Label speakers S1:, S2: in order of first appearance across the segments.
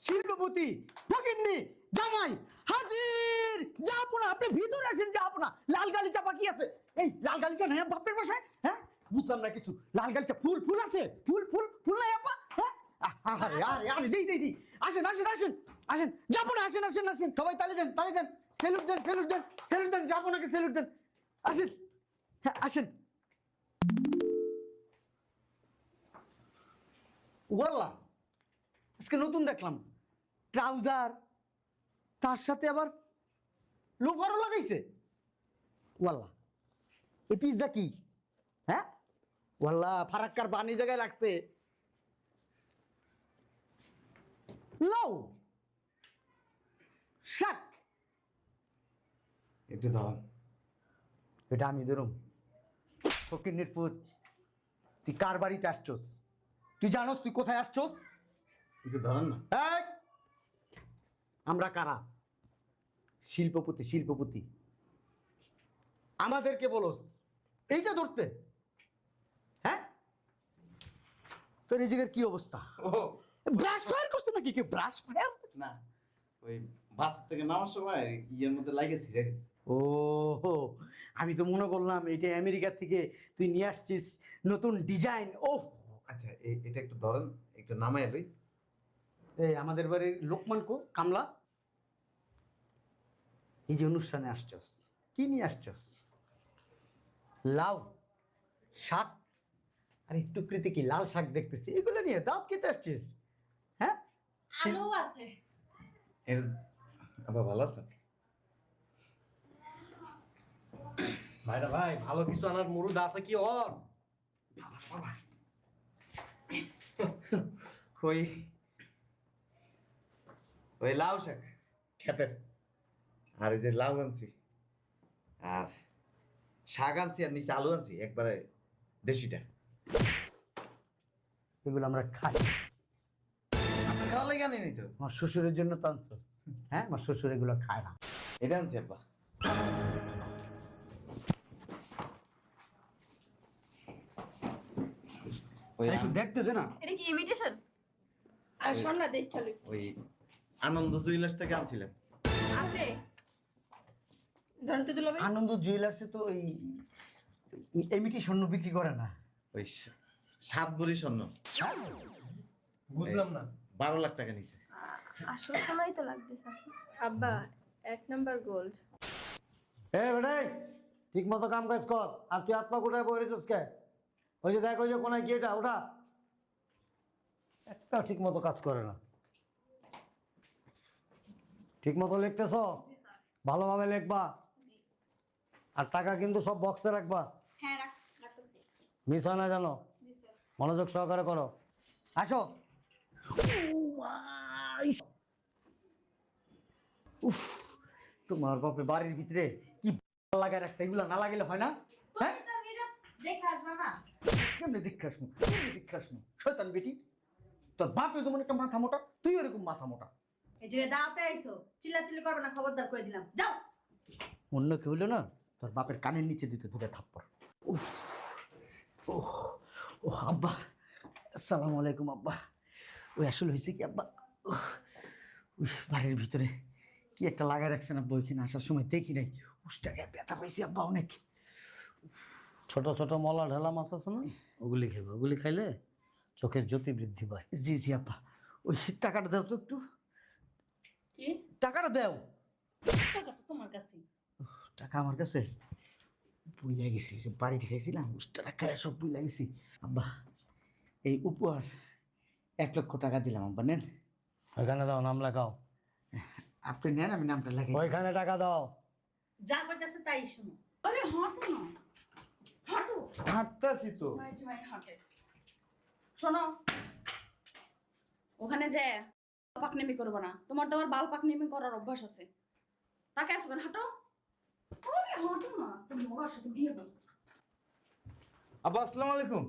S1: শিল্পপতি ফকিন্নি জামাই, হাজির! যা আপনা, আপনি ভিতরে আসেন যা আপনা। লাল গালিচা বাকি আছে। এই, লাল গালিচা নাই বাপের বাসায়? হ্যাঁ? বুঝলাম না কিছু। লাল গালিচা ফুল ফুল আছে? ফুল ফুল ফুল নাই আপা হ্যাঁ? আসেন আসেন আসেন না আসেন আসেন তালি দেন তালি দেন। দেন দেন দেন যাব নাকি দেন। আসেন। হ্যাঁ আসেন। আজকে নতুন দেখলাম। ট্রাউজার, তার সাথে আবার লোফারও লাগাইছে। ওয়াল্লা এই পিসটা কি হ্যাঁ? ওয়াল্লা, ফারাক্কার বানি জায়গায় লাগছে লাউ শাক।
S2: একটু ধরুন।
S1: এটা আমি ধরুম। ফকির পুত তুই কার বাড়িতে আসছস? তুই জানোস তুই কোথায় আসছস?
S2: একটু ধরেন না।
S1: এই! আমরা কারা? শিল্পপতি শিল্পপতি। আমাদেরকে বলোস এইটা ধরতে। হ্যাঁ? তোর এই জায়গার কি অবস্থা?
S2: ও
S1: ব্রাশ ফায়ার করছে নাকি কি ব্রাশ ফায়ার
S2: না ওই বাস থেকে নামার সময় ইয়ের মধ্যে লাগে ছিঁড়ে গেছে।
S1: ও আমি তো মনে করলাম এটা আমেরিকা থেকে তুই নিয়ে আসছিস নতুন ডিজাইন। ও
S2: আচ্ছা এই- এটা একটু ধরেন একটু নামাই লই।
S1: এই আমাদের বাড়ির লোকমান কো কামলা। এই যে অনুষ্ঠানে আসছস কি নিয়ে আসছস? লাউ শাক আর একটু কৃতি কি লাল শাক দেখতেছি এগুলো নিয়ে দাঁত খেতে আসছিস হ্যাঁ?
S3: আলু আছে।
S2: এর আবার ভালো আছে?
S4: ভাইরা ভাই ভালো কিছু আনার মুরুদ আছে কি ওর?
S2: ওই ওই লাউ শাক খেতের। আর এই যে লাউ আনছি আর শাক আনছি আর নিচে আলু আনছি একবারে দেশিটা।
S1: এগুলো আমরা খাই।
S2: আপনার খাওয়া লাগে আনেনি তো?
S1: আমার শ্বশুরের জন্য তো আনছস হ্যাঁ আমার শ্বশুর এগুলো খায় না।
S2: এটা আনছি আব্বা। ওই
S1: দেখতে দে না।
S3: এটা কি ইমিটেশন আর শোন না দেখ খালি।
S2: ওই আনন্দ জুয়েলার্স থেকে আনছিলাম
S3: আছে ধরন তো
S1: আনন্দ জুয়েলার্সে তো এই এমিটি স্বর্ণ বিক্রি করে না।
S2: ওই সাত ভরি স্বর্ণ।
S4: বুঝলাম না।
S2: বারো লাখ টাকা নিছে।
S3: আসল সময় তো লাগবে স্যার আব্বা এক নাম্বার গোল্ড।
S5: এ বেটাই ঠিক মতো কাম কাজ কর। আর তুই আত্মা কোটায় বই রেছিস কে? ওই যে দেখ ওই যে কোনায় কি এটা? ওটা। একটা ঠিক মতো কাজ করে না। ঠিক মতো লিখতেছ ভালোভাবে লিখবা? আর টাকা কিন্তু সব বক্সে রাখবা?
S3: হ্যাঁ
S5: মিস হয় না জানো মনোযোগ সহকারে করো।
S1: আসো। উফ তোমার বাপে বাড়ির ভিতরে কি লাগায় রাখছে? এগুলো না লাগাইলে হয় না? হ্যাঁ? কেমনে দীক্ষা শুন কেমনে দীক্ষা শুন শয়তান বেটি তোর বাপে যেমন একটা মাথা মোটা তুই এরকম মাথা মোটা।
S6: এই যে দাওতে আইছো চিল্লাচিল্লি করবে না খবরদার করে দিলাম। যাও।
S1: অন্য কেউ হইল না? তোর বাপের কানের নিচে দিতে দুটা থাপ্পড়। উফ ও ও আব্বা আসসালামু আলাইকুম আব্বা। ওই আসলে হয়েছে কি আব্বা? উফ, বাড়ির ভিতরে কি একটা লাগাই রাখছেন আব্বা ওইখানে আসার সময় দেখি নাই। উষ্টাকে ব্যথা পাইছি আব্বা অনেক।
S5: ছোট ছোট মলা ঢেলা মাছ আছে না? ওগুলি খাইবে ওগুলি খাইলে চোখের জ্যোতি বৃদ্ধি পায়।
S1: জি জি আব্বা। ওই টাকাটা দাও তো একটু।
S6: কি?
S1: টাকাটা দাও।
S6: টাকা তো তোমার কাছে
S1: টাকা আমার কাছে? বুইলা গেছি যে বাড়ি খাইছিলাম উষ্টাটা খাই সব বুইলা গেছি। আব্বা এই উপহার এক লক্ষ টাকা দিলাম আব্বা নেন।
S5: ওইখানে দাও নাম লেখাও।
S1: আপনি নেন আমি নামটা লাগাই
S5: ওইখানে টাকা দাও।
S6: যা করতেছে তাই শুনো।
S3: আরে হাঁটো না। হাঁটো।
S2: হাঁটতেছি তো।
S3: শোনো ওখানে যে পাকনেমি করব না। তোমার তো আবার বাল পাকনেমি করার অভ্যাস আছে। তাকে কেন হাঁটো। হাঁটো না মগার সাথে বিয়ে বসতো
S2: আব্বা আসসালামু আলাইকুম।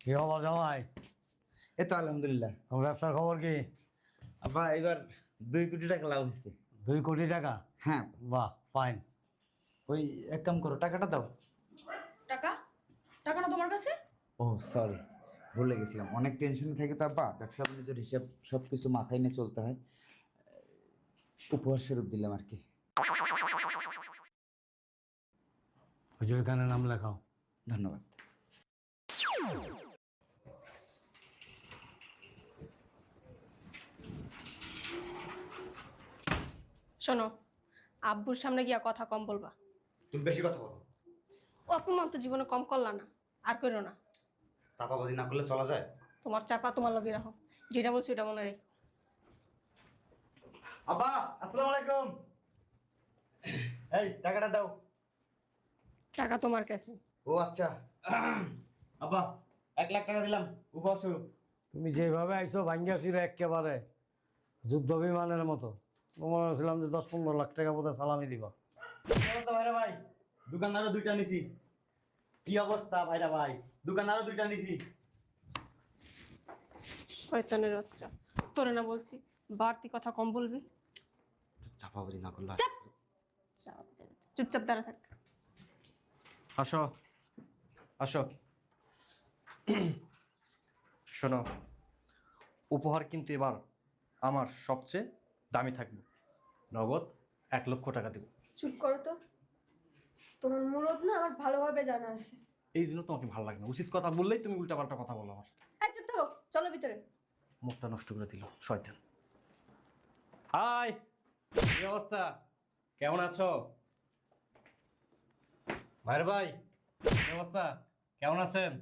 S5: কি খবর জামাই?
S2: এই তো আলহামদুলিল্লাহ।
S5: আমার ব্যবসার খবর কি?
S2: এবার দুই কোটি টাকা লাভ হয়েছে
S5: দুই কোটি টাকা?
S2: হ্যাঁ।
S5: বাহ ফাইন
S2: ওই এক কাম করো টাকাটা দাও।
S3: টাকা? টাকা না তোমার কাছে?
S2: ও সরি ভুলে গেছিলাম। অনেক টেনশনে থাকে তো আব্বা ব্যবসা বাণিজ্যের হিসাব সব কিছু মাথায় নিয়ে চলতে হয়। উপহার স্বরূপ দিলাম আর কি।
S5: ওই যে ওইখানে নাম লেখাও।
S2: ধন্যবাদ।
S7: শোনো আব্বুর সামনে গিয়া কথা কম বলবা।
S2: তুমি বেশি কথা বলো।
S7: ও অপমান তো জীবনে কম করলা না আর করো না।
S2: চাপাবাজি না করলে চলা যায়?
S7: তোমার চাপা তোমার লগে রাখো। যেটা বলছি ওটা মনে রেখো।
S2: আব্বা আসসালামু আলাইকুম। এই টাকাটা দাও।
S7: টাকা তোমার কাছে।
S2: ও আচ্ছা। আব্বা এক লাখ টাকা দিলাম উপহার স্বরূপ।
S5: তুমি যেভাবে আইছো ভাঙ্গিয়া ছিল একেবারে যুদ্ধ বিমানের মতো তোমার হচ্ছিলাম যে দশ পনেরো লাখ টাকা বোধহয় সালামি দিবা।
S1: ভাই? দোকানদারও দুইটা নিছি। কি অবস্থা ভাইরা ভাই? দোকানদারও দুইটা নিছি
S7: শয়তানের বাচ্চা। তোরে না বলছি বাড়তি কথা কম বলবি।
S2: চাপাবাজি না করলে
S7: চাপ, চুপচাপ দাঁড়া থাক।
S4: আসো। আসো। শোনো উপহার কিন্তু এবার আমার সবচেয়ে দামি থাকবে। নগদ এক লক্ষ টাকা দেব।
S8: চুপ করো তো। তোমার মুরদ না আমার ভালোভাবে জানা আছে।
S4: এই জন্য তোমাকে ভালো লাগে না। উচিত কথা বললেই তুমি উল্টাপাল্টা কথা বলো আমার।
S8: চুপ থাকো চলো ভিতরে।
S4: মুখটা নষ্ট করে দিল শয়তান। হাই কি অবস্থা? কেমন আছো? ভাইরা ভাই কি অবস্থা? কেমন আছেন?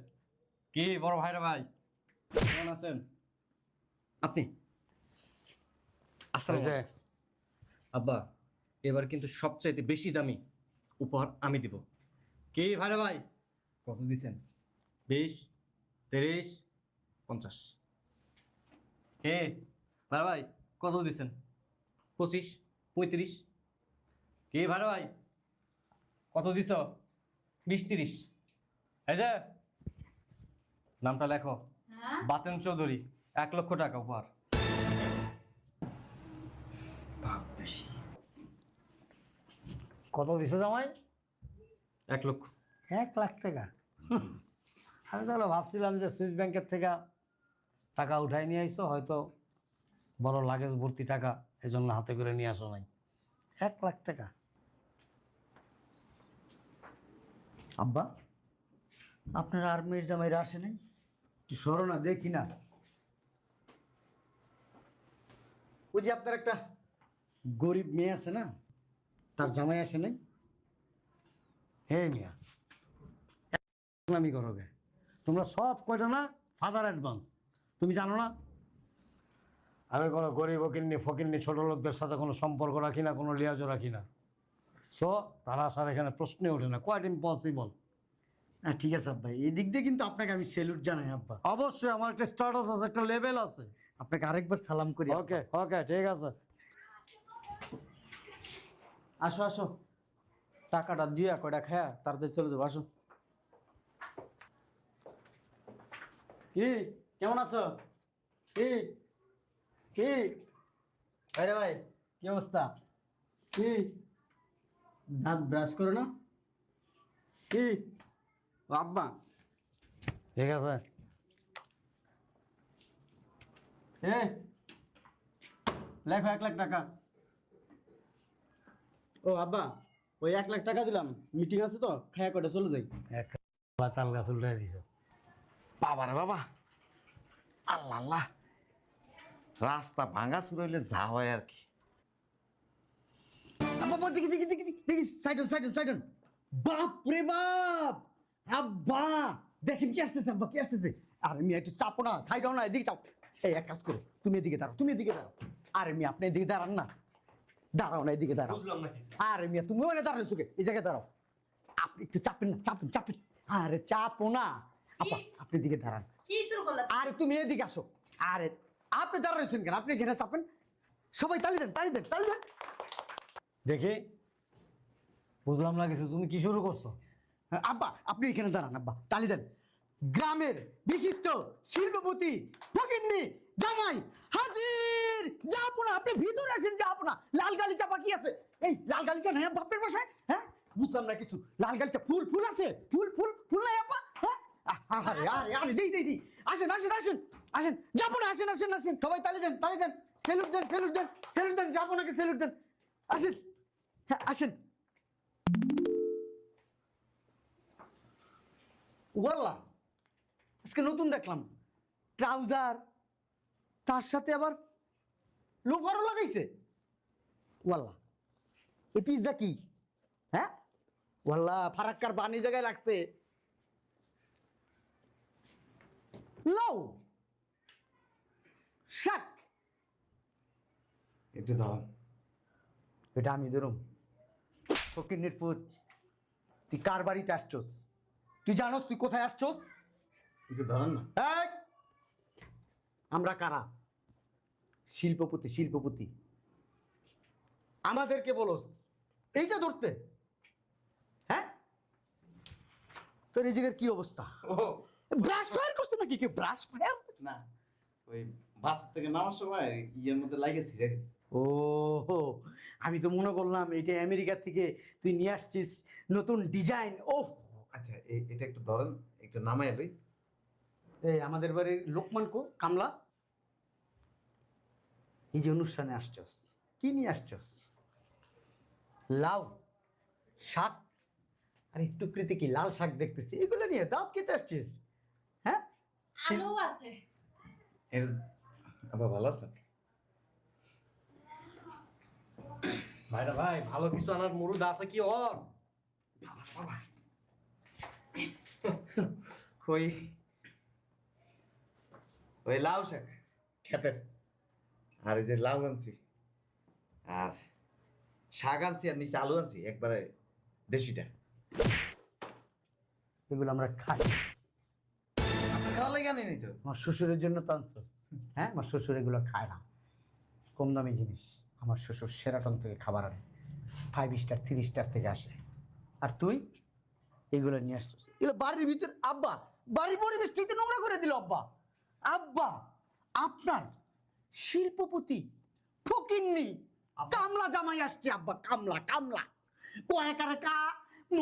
S4: কি বড় ভাইরা ভাই কেমন আছেন? আপনি? আসসালামু আলাইকুম। আব্বা এবার কিন্তু সবচাইতে বেশি দামি উপহার আমি দিব। কে ভাইরা ভাই? কত দিছেন? বিশ তিরিশ পঞ্চাশ। হে ভাড়া ভাই কত দিছেন? পঁচিশ পঁয়ত্রিশ। কে ভাড়া ভাই? কত দিছ? বিশ তিরিশ। এই যে নামটা লেখো।
S3: হ্যাঁ?
S4: বাতেন চৌধুরী এক লক্ষ টাকা উপহার।
S5: কত দিছো জামাই?
S4: এক লক্ষ।
S5: এক লাখ টাকা। আমি তাহলে ভাবছিলাম যে সুইস ব্যাংকের থেকে টাকা উঠাই নিয়ে আইছো হয়তো বড় লাগেজ ভর্তি টাকা এই জন্য হাতে করে নিয়ে আসো নাই। এক লাখ টাকা।
S1: আব্বা আপনার আর্মির মেয়ের জামাইরা আসে নাই? একটু সরো না দেখি না। ওই যে আপনার একটা গরিব মেয়ে আছে না তার জামাই আসে নাই?
S5: হে মিয়া আমি করো গে। তোমরা সব কয়টা না ফাদার অ্যাডভান্স তুমি জানো না? আমি কোনো গরিব কিন্নি ফকিন্নি ছোট লোকদের সাথে কোনো সম্পর্ক রাখি না কোনো লিয়াজও রাখি না। সো তারা আসার এখানে প্রশ্নে ওঠে না। কোয়াইট ইম্পসিবল
S1: হ্যাঁ ঠিক আছে আব্বা। এই দিক দিয়ে কিন্তু আপনাকে আমি সেলুট জানাই আব্বা।
S5: অবশ্যই আমার একটা স্ট্যাটাস আছে একটা লেভেল আছে।
S1: আপনাকে আরেকবার সালাম করি
S5: ওকে ওকে ঠিক আছে।
S1: আসো আসো। টাকাটা দিয়া কয়টা খায়া তাড়াতাড়ি চলে যাব আসো। কি? কেমন আছো? কি? কি? ভাইরে ভাই কি অবস্থা? কি? দাঁত ব্রাশ করো না। কি? আব্বা।
S5: ঠিক আছে।
S1: এ লেখো এক লাখ টাকা। ও আব্বা ওই এক লাখ টাকা দিলাম। মিটিং আছে তো খায়া কয়টা চলে যাই।
S5: এক গাছ উল্টাই দিছে।
S2: বাবা রে বাবা আল্লাহ আল্লাহ। রাস্তা ভাঙা শুরু হইলে যা হয় আর কি।
S1: আব্বা দেখি দেখি দেখি দেখি, দেখি সাইডন সাইডন বাপ রে বাপ! আব্বা দেখেন কি আসতেছে আব্বা কি আসতেছে? আরে মি একটু চাপো না সাইড না এদিকে চাপ। এই এক কাজ করো তুমি এদিকে দাঁড়াও তুমি এদিকে দাঁড়াও। আরে মি আপনি এদিকে দাঁড়ান না। দাঁড়াও না এদিকে দাঁড়াও।
S4: বুঝলাম না কিছু।
S1: আরে মিয়া তুমি ওখানে দাঁড়ানো চোখে এই জায়গায় দাঁড়াও। আপনি একটু চাপেন না চাপেন চাপেন। আরে চাপো না। আপা আপনি এদিকে দাঁড়ান।
S6: কি শুরু করলা
S1: আরে তুমি এদিকে আসো। আরে আপনি দাঁড়াচ্ছেন কেন? আপনি এখানে চাপেন। সবাই তালি দেন তালি দেন তালি দেন।
S5: দেখি। বুঝলাম না কিছু তুমি কি শুরু করছ?
S1: হ্যাঁ, আব্বা আপনি এখানে দাঁড়ান আব্বা তালি দেন। গ্রামের বিশিষ্ট শিল্পপতি ফকিন্নি জামাই হাজির। যাপনা আপনি ভিতরে আসেন যাপনা লাল গালিচা বাকি আছে এই লাল গালিচা নাই বাপের বাসায়? হ্যাঁ? বুঝলাম না কিছু। লাল গালিচা ফুল ফুল আছে? ফুল ফুল ফুল নাই আপা? হ্যাঁ? আরে আরে আরে দেই দেই দেই। আসেন আসেন আসেন আসেন। যাব না আসেন আসেন আসেন। সবাই তালি দেন তালি দেন। সেলুট দেন সেলুট দেন সেলুট দেন সেলুট আসেন। হ্যাঁ আসেন। ওয়াল্লা আজকে নতুন দেখলাম। ট্রাউজার তার সাথে আবার লোফারও লাগাইছে। ওয়াল্লা এই পিসটা কি? হ্যাঁ? ওয়াল্লা ফারাক্কার বানি জায়গায় রাখছে। লাউ শাক।
S2: একটু ধরেন
S1: এটা আমি ধরুম। ফকিরনির পুত তুই কার বাড়িতে আসছস? তুই জানোস তুই কোথায় আসছস?
S2: একটু ধরেন না।
S1: এই! আমরা কারা? শিল্পপতি শিল্পপতি। আমাদেরকে বলোস। এইটা ধরতে। হ্যাঁ? তোর এই জায়গার কি অবস্থা?
S2: ও।
S1: ব্রাশ ফায়ার করছে নাকি কি ব্রাশ ফায়ার
S2: না ওই বাস থেকে নামার সময় ইয়ের মধ্যে লাগে ছিঁড়ে গেছে।
S1: ও হো, আমি তো মনে করলাম এটা আমেরিকা থেকে তুই নিয়ে আসছিস নতুন ডিজাইন। ও
S2: আচ্ছা এই এটা একটু ধরেন একটু নামাই লই।
S1: এই আমাদের বাড়ির লোকমান কো কামলা? এই যে অনুষ্ঠানে আসছস কি নিয়ে আসছস? লাউ শাক আর একটু কৃতি কি লাল শাক দেখতেছি। এগুলো নিয়ে দাঁত খেতে আসছিস। হ্যাঁ?
S6: আলু আছে।
S2: এর আবার ভালো আছে?
S4: ভাইরা ভাই ভালো কিছু আনার মুরুদ আছে কি ওর?
S2: ওই ওই লাউ শাক খেতের আর এই যে লাউ আনছি। আর শাক আনছি আর নিচে আলু আনছি একবারে দেশিটা।
S1: এগুলো আমরা খাই।
S2: খাওয়ার লাগে আনি তো?
S1: আমার শ্বশুরের জন্য তো আনছস। হ্যাঁ আমার শ্বশুর এগুলো খায় না। কম দামি জিনিস। আমার শ্বশুর সেরাটন থেকে খাবার আনে। ফাইভ স্টার থ্রি স্টার থেকে আসে। আর তুই? এগুলো নিয়ে আসছিস। এগুলো বাড়ির ভিতর আব্বা বাড়ির পরিবেশ কিন্তু নোংরা করে দিল আব্বা। আব্বা আপনার শিল্পপতি ফকিন্নি কামলা জামাই আসছে আব্বা কামলা কামলা। কয়েকারে কা? ম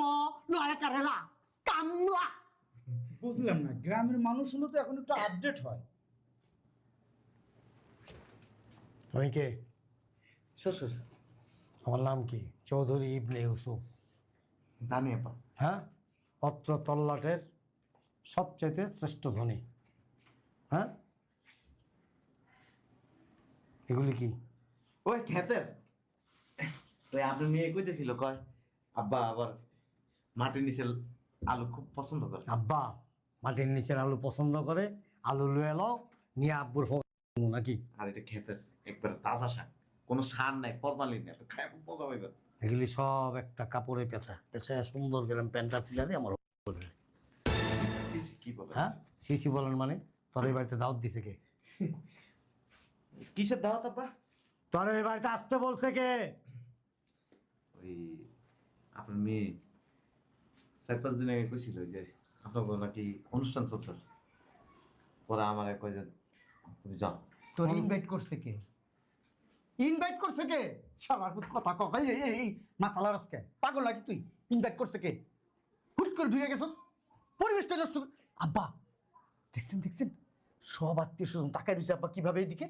S1: নয়াকারে লা। কামলা।
S9: বুঝলাম না গ্রামের মানুষ হলো তো এখন একটু আপডেট হয়।
S5: তুমি কে?
S2: শ্বশুর।
S5: আমার নাম কি? চৌধুরী ইবনে ইউসুফ।
S2: জানি আপা।
S5: হ্যাঁ? অত্র তল্লাটের সবচেয়ে শ্রেষ্ঠ ধনী। হ্যাঁ? এগুলি কি?
S2: ওই খেতের। ওই আপনার মেয়ে কইতেছিল কয় আব্বা আবার মাটির নিচে আলু খুব পছন্দ করে।
S5: আব্বা মাটির নিচের আলু পছন্দ করে আলু লুয়ে এলো নিয়ে আব্বুর হোক নাকি?
S2: আর এটা খেতের একবার তাজা শাক। কোনো সার নাই ফরমালিন নাই খায় খুব মজা হইবে
S5: এগুলি সব একটা কাপড়ে পেঁচা। পেঁচায় সুন্দর গেলাম প্যান্টটা তুলে দিয়ে আমার
S2: কি বলে
S5: হ্যাঁ? সিসি বলেন মানে? তোর এই বাড়িতে দাওয়াত দিছে কে?
S2: কিসের দাওয়াত আব্বা?
S5: তোর এই বাড়িতে আসতে বলছে কে?
S2: ওই আপনার মেয়ে। চার পাঁচ দিন আগে কইছিল যে আপনার নাকি অনুষ্ঠান চলতেছে। পরে আমার কয় যে তুমি যাও।
S1: তোর ইনভাইট করছে কে? ইনভাইট করছে কে? পুত কথা কক এই মাথা পাগল নাকি তুই? ইনভাইট করছে কে? হুট করে ঢুকে গেছস? পরিবেশটা নষ্ট আব্বা দেখছেন দেখছেন? সব আত্মীয় স্বজন তাকাই রয়েছে আব্বা কীভাবে এইদিকে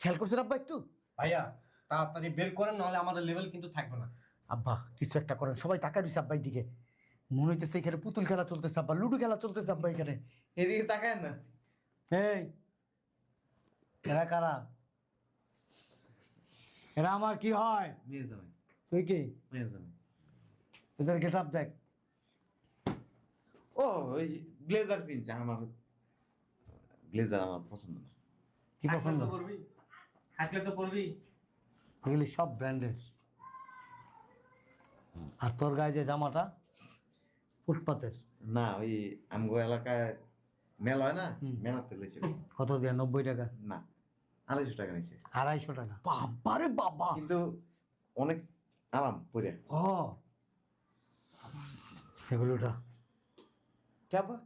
S1: খেয়াল করছেন আব্বা একটু?
S4: ভাইয়া তাড়াতাড়ি বের করেন নাহলে আমাদের লেভেল কিন্তু থাকবে না।
S1: আব্বা কিছু একটা করেন। সবাই তাকাই রয়েছে আব্বা দিকে মনে হইতেছে এখানে পুতুল খেলা চলতেছে আব্বা লুডো খেলা চলতেছে আব্বা এখানে।
S2: এদিকে তাকায় না।
S5: এই এরা কারা? এরা আমার কি হয়?
S2: মেয়ে জামাই।
S5: তুই কি?
S2: মেয়ে জামাই।
S5: এদের গেট আপ দেখ।
S2: ও ওই ব্লেজার কিনছে আমার। ব্লেজার আমার পছন্দ না।
S5: কি পছন্দ?
S4: পড়বি থাকলে তো পড়বি।
S5: এগুলি সব ব্র্যান্ডের। আর তোর গায়ে যে জামাটা ফুটপাতের।
S2: না ওই আমগো এলাকায় মেলা হয় না? মেলাতে লইছে।
S5: কত দিয়ে? নব্বই টাকা?
S2: না আড়াইশো টাকা নিছে।
S5: আড়াইশো টাকা?
S1: বাবারে বাবা!
S2: কিন্তু অনেক আরাম পরে
S1: ও!
S5: এগুলোটা
S2: কেবা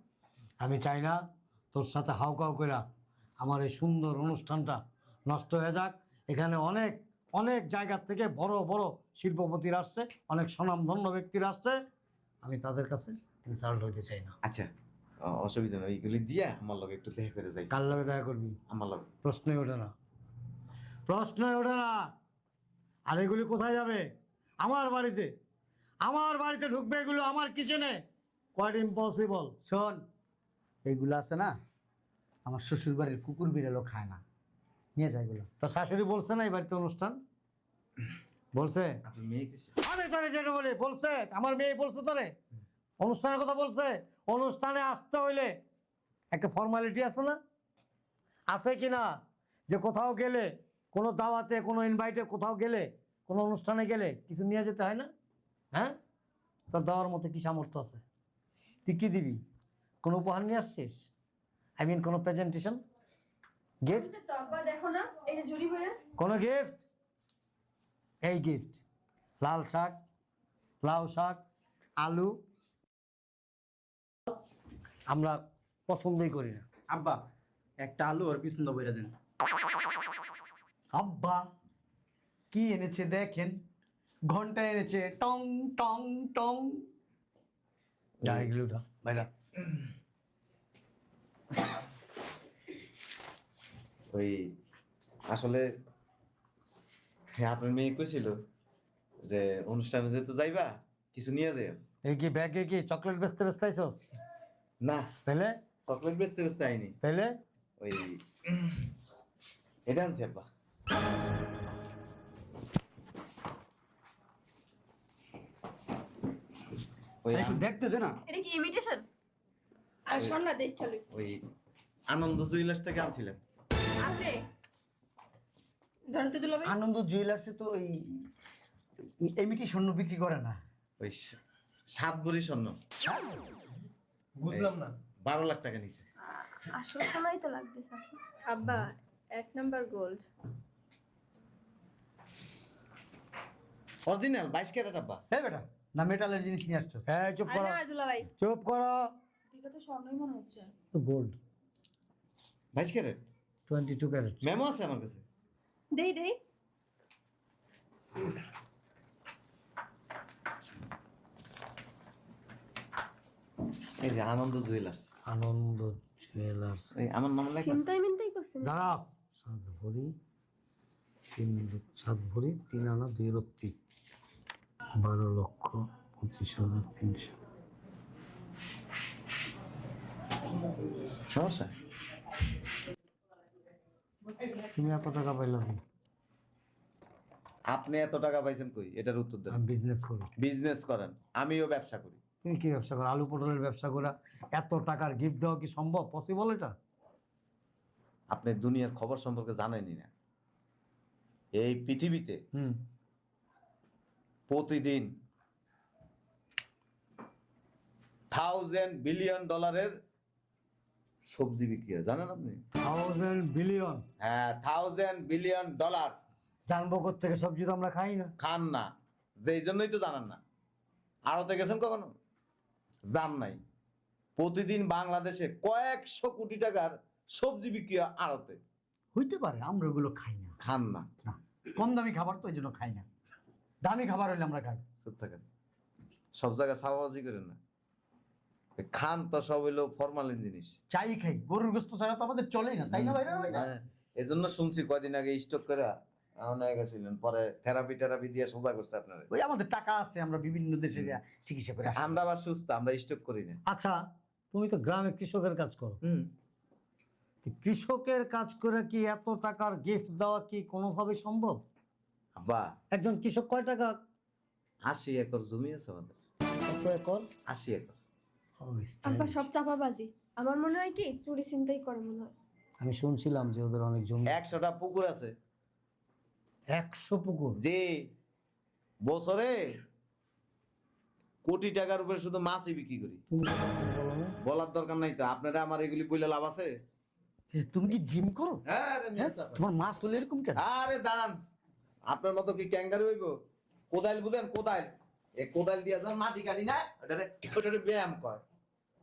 S5: আমি চাই না তোর সাথে হাউ কাউ করে আমার এই সুন্দর অনুষ্ঠানটা নষ্ট হয়ে যাক। এখানে অনেক অনেক জায়গার থেকে বড় বড় শিল্পপতিরা আসছে অনেক স্বনামধন্য ব্যক্তিরা আসছে। আমি তাদের কাছে ইনসাল্ট হইতে চাই না।
S2: আচ্ছা অসুবিধা নেই। ওইগুলি দিয়া আমার লগে একটু দেখা করে যাই।
S5: কার লগে দেখা করবি?
S2: আমার লগে।
S5: প্রশ্নই ওঠে না। প্রশ্নই ওঠে না। আর এগুলি কোথায় যাবে? আমার বাড়িতে। আমার বাড়িতে ঢুকবে এগুলো আমার কিচেনে। কোয়াইট ইম্পসিবল
S1: শোন এইগুলো আছে না আমার শ্বশুর বাড়ির কুকুর বিড়ালও খায় না। নিয়ে যায় এগুলো
S5: তো শাশুড়ি বলছে না এই বাড়িতে অনুষ্ঠান? বলছে? আমি তোরে যেটা বলি বলছে আমার মেয়ে বলছে তোরে অনুষ্ঠানের কথা বলছে অনুষ্ঠানে আসতে হইলে একটা ফর্মালিটি আছে না? আছে কি না? যে কোথাও গেলে কোনো দাওয়াতে কোনো ইনভাইটে কোথাও গেলে কোনো অনুষ্ঠানে গেলে কিছু নিয়ে যেতে হয় না? হ্যাঁ? তোর দেওয়ার মতো কি সামর্থ্য আছে? তুই কি দিবি? কোনো উপহার নিয়ে আসছিস? আই মিন কোনো প্রেজেন্টেশন গিফট
S8: তো আব্বা দেখো না এই যে জুড়ি ভরে
S5: কোনো গিফট এই গিফট লাল শাক লাউ শাক আলু। আমরা পছন্দই করি না।
S4: আব্বা একটা আলু আর পিছন বইরা দেন।
S1: আব্বা কি এনেছে দেখেন? ঘণ্টা এনেছে টং টং টং।
S5: যা এগুলো বাইরা
S2: ওই আসলে হ্যাঁ, আপনার মেয়ে কইছিল যে অনুষ্ঠানে যেহেতু যাইবা কিছু নিয়ে যাই
S5: এই কি ব্যাগে কি চকলেট বেচতে বেচতে আইসস
S2: না।
S5: তাইলে?
S2: চকলেট বেচতে বেচতে আইনি।
S5: তাইলে?
S2: ওই এটা আনছি আব্বা। ওই
S1: দেখতে দে না।
S8: এটা কি ইমিটেশন
S7: আর শোন না দেখ খালি
S2: ওই আনন্দ জুয়েলার্স থেকে আনছিলাম।
S1: আনন্দ জুয়েলার্সে তো এই এমিটি স্বর্ণ বিক্রি করে না।
S2: ওই সাত ভরি স্বর্ণ।
S4: বুঝলাম না।
S2: বারো লাখ টাকা নিছে।
S8: আসল সময় তো লাগবে স্যার
S7: আব্বা এক নাম্বার গোল্ড।
S2: অরিজিনাল বাইশ ক্যারেট আব্বা।
S1: হ্যাঁ বেটা না মেটালের জিনিস নিয়ে আসছো।
S5: এই চুপ করো। চুপ করো।
S3: ঠিক আছে স্বর্ণই মনে হচ্ছে।
S5: গোল্ড।
S2: বাইশ carat?
S5: Twenty two carat.
S2: Memo আছে আমার কাছে।
S8: দেই দেই
S2: এই যে আনন্দ জুয়েলার্স
S5: আনন্দ জুয়েলার্স
S2: এই আমার নাম লেখা।
S8: চিন্তাই মিন্তাই করছেন
S5: দাঁড়াও। সাত ভরি তিন সাত ভরি তিন আনা দুই রত্তি। বারো লক্ষ পঁচিশ হাজার তিনশো।
S2: সমস্যা?
S5: তুমি এত টাকা পাইলে
S2: আপনি এত টাকা পাইছেন কই? এটার উত্তর দেন।
S5: বিজনেস করি।
S2: বিজনেস করেন। আমিও ব্যবসা করি।
S5: তুমি কি ব্যবসা করো? আলু পটলের ব্যবসা করা। এত টাকার গিফট দেওয়া কি সম্ভব? পসিবল এটা?
S2: আপনি দুনিয়ার খবর সম্পর্কে জানেনই না। এই পৃথিবীতে
S5: হুম।
S2: প্রতিদিন থাউজেন্ড বিলিয়ন ডলারের সবজি বিক্রি হয় জানেন আপনি?
S5: থাউজেন্ড বিলিয়ন
S2: হ্যাঁ থাউজেন্ড বিলিয়ন ডলার
S5: জানব থেকে সবজি তো আমরা খাই না।
S2: খান না যেই জন্যই তো জানেন না। আড়তে গেছেন কখনো? জান নাই। প্রতিদিন বাংলাদেশে কয়েকশো কোটি টাকার সবজি বিক্রি হয় আড়তে।
S1: হইতে পারে আমরা ওগুলো খাই না।
S2: খান না।
S1: কম দামি খাবার তো এই জন্য খাই না। দামি খাবার হইলে আমরা খাই।
S2: থাকেন। সব জায়গায় ছাপাবাজি করেন না। খান তো সব হইল ফরমালিন জিনিস।
S1: চাই খাই গরুর গোস্ত ছাড়া তো আমাদের চলেই না তাই না ভাইরা? ভাইরা
S2: হ্যাঁ, এই জন্য শুনছি কয়দিন আগে স্টক করে গেছিলেন পরে থেরাপি টেরাপি দিয়ে সোজা করছে আপনারা।
S1: ওই আমাদের টাকা আছে আমরা বিভিন্ন দেশে চিকিৎসা করে
S2: আমরা আবার সুস্থ আমরা স্টক করি না।
S5: আচ্ছা তুমি তো গ্রামে কৃষকের কাজ করো।
S2: হুম।
S5: কৃষকের কাজ করে কি এত টাকার গিফট দেওয়া কি কোনোভাবে সম্ভব?
S2: বা
S5: একজন কৃষক কয় টাকা?
S2: আশি একর জমি আছে আমাদের।
S5: কত একর?
S2: আশি একর।
S8: আব্বা সব চাপাবাজি। আমার মনে হয় কি চুরি চিন্তাই করে মনে হয়।
S5: আমি শুনছিলাম যে ওদের অনেক জমি
S2: একশোটা পুকুর আছে।
S5: একশো পুকুর?
S2: যে বছরে কোটি টাকার উপরে শুধু মাছই বিক্রি করি? বলার দরকার নাই তো। আপনারা আমার এগুলি বইলে লাভ আছে?
S1: তুমি কি জিম করো?
S2: হ্যাঁ
S1: হ্যাঁ? তোমার মাছ হলে এরকম কেন?
S2: আরে দাঁড়ান। আপনার মতো কি ক্যাঙ্গারু হইব? কোদাইল বুঝেন কোদাইল। এই কোদাইল দিয়ে যান মাটি কাটি না ওটারে ওটারে ব্যায়াম কর।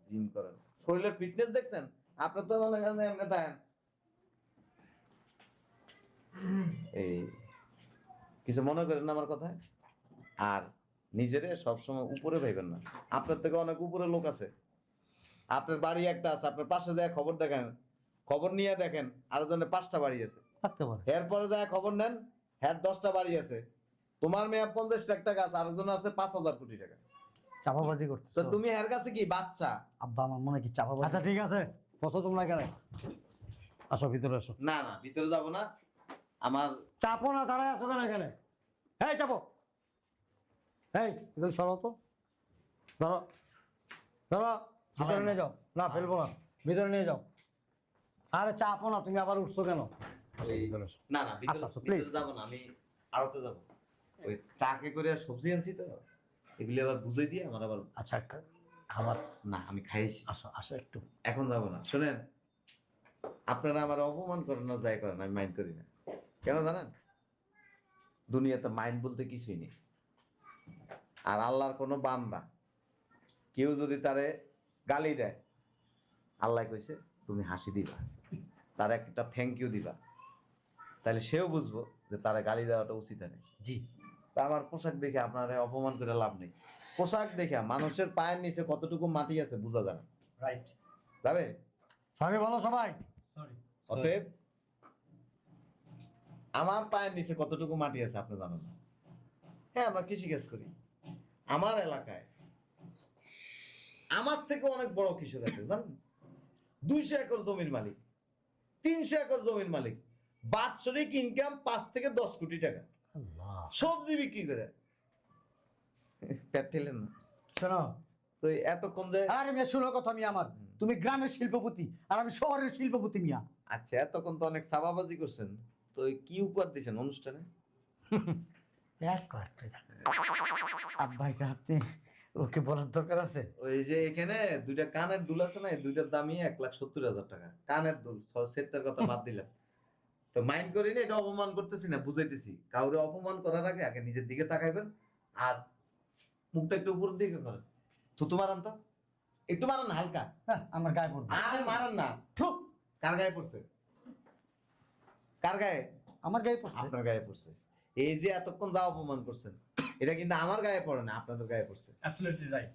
S2: জিম করেন। শরীরের ফিটনেস দেখছেন? আপনার তো মনে করেন এমনি দেখেন এই কিছু মনে করেন না আমার কথা? আর নিজেরে সবসময় উপরে ভাইবেন না। আপনার থেকে অনেক উপরে লোক আছে। আপনার বাড়ি একটা আছে আপনার পাশে যায় খবর দেখেন। খবর নিয়ে দেখেন আর জন্য পাঁচটা বাড়ি আছে। এরপরে যায় খবর নেন হ্যাঁ দশটা বাড়ি আছে। তোমার মেয়ে পঞ্চাশ লাখ টাকা আছে আরেকজন আছে পাঁচ হাজার কোটি টাকা।
S1: চাপাবাজি করতেছ?
S2: তো তুমি এর কাছে কি বাচ্চা?
S1: আব্বা আমার মনে কি চাপাবাজি
S5: আচ্ছা ঠিক আছে। বসো তোমরা এখানে। আসো ভিতরে আসো।
S2: না না ভিতরে যাব না। আমার
S5: চাপো না দাঁড়ায় আসো কেন এখানে? এই চাপো। এই এখানে সরো তো। ধরো। ধরো ভিতরে নিয়ে যাও। না। ফেলব না। ভিতরে নিয়ে যাও। আরে চাপো না তুমি আবার উঠছো কেন? ভিতরে
S2: না না ভিতরে
S5: আচ্ছা, আচ্ছা.
S2: যাব না আমি আড়তে যাব। ওই ট্রাকে করে সবজি আনছি তো এগুলি আবার বুঝে দিয়ে আমার আবার
S5: আচ্ছা খাবার
S2: না আমি খাইছি
S5: আসো আসো একটু।
S2: এখন যাব না। শুনেন আপনারা আমার অপমান করেন না যাই করেন আমি মাইন্ড করি না। কেন জানেন? দুনিয়াতে মাইন্ড বলতে কিছুই নেই। আর আল্লাহর কোনো বান্দা কেউ যদি তারে গালি দেয় আল্লাহ কইছে তুমি হাসি দিবা। তার একটা থ্যাংক ইউ দিবা। তাহলে সেও বুঝব যে তারা গালি দেওয়াটা উচিত নেই
S1: জি।
S2: তা আমার পোশাক দেখে আপনারা অপমান করে লাভ নেই। পোশাক দেখে মানুষের পায়ের নিচে কতটুকু মাটি আছে বোঝা যায় না।
S4: রাইট
S2: যাবে?
S5: সরি বলো সবাই।
S4: সরি
S2: অতএব আমার পায়ের নিচে কতটুকু মাটি আছে আপনি জানেন না? হ্যাঁ আমরা কৃষিকাজ করি। আমার এলাকায় আমার থেকে অনেক বড় কৃষক আছে জানেন? দুইশো একর জমির মালিক তিনশো একর জমির মালিক। বাৎসরিক ইনকাম পাঁচ থেকে দশ কোটি টাকা। সবজি বিক্রি করে। পেট ঠেলেন না।
S1: শোনো
S2: তো এতক্ষণ যে
S1: আরে মিয়া শোনো কথা আমি আমার। তুমি গ্রামের শিল্পপতি আর আমি শহরের শিল্পপতি মিয়া।
S2: আচ্ছা এতক্ষণ তো অনেক সাবাবাজি করছেন। তো কি উপহার দিয়েছেন অনুষ্ঠানে?
S5: এক
S1: আপনি ওকে বলার দরকার আছে?
S2: ওই যে এখানে দুইটা কানের দুল আছে না দুইটার দামই এক লাখ সত্তর হাজার টাকা। কানের দুল সেটটার কথা বাদ দিলাম। তো মাইন্ড করি না এটা অপমান করতেছি না বুঝাইতেছি। কাউরে অপমান করার আগে আগে নিজের দিকে তাকাইবেন আর মুখটা একটু উপরের দিকে করেন। থুতু মারান তো একটু মারান হালকা।
S1: হ্যাঁ, আমার গায়ে পড়বে।
S2: আরে মারান না। ঠুক কার গায়ে পড়ছে? কার গায়ে?
S1: আমার গায়ে পড়ছে।
S2: আপনার গায়ে পড়ছে। এই যে এতক্ষণ যা অপমান করছেন এটা কিন্তু আমার গায়ে পড়ে না আপনাদের গায়ে পড়ছে।
S4: Absolutely right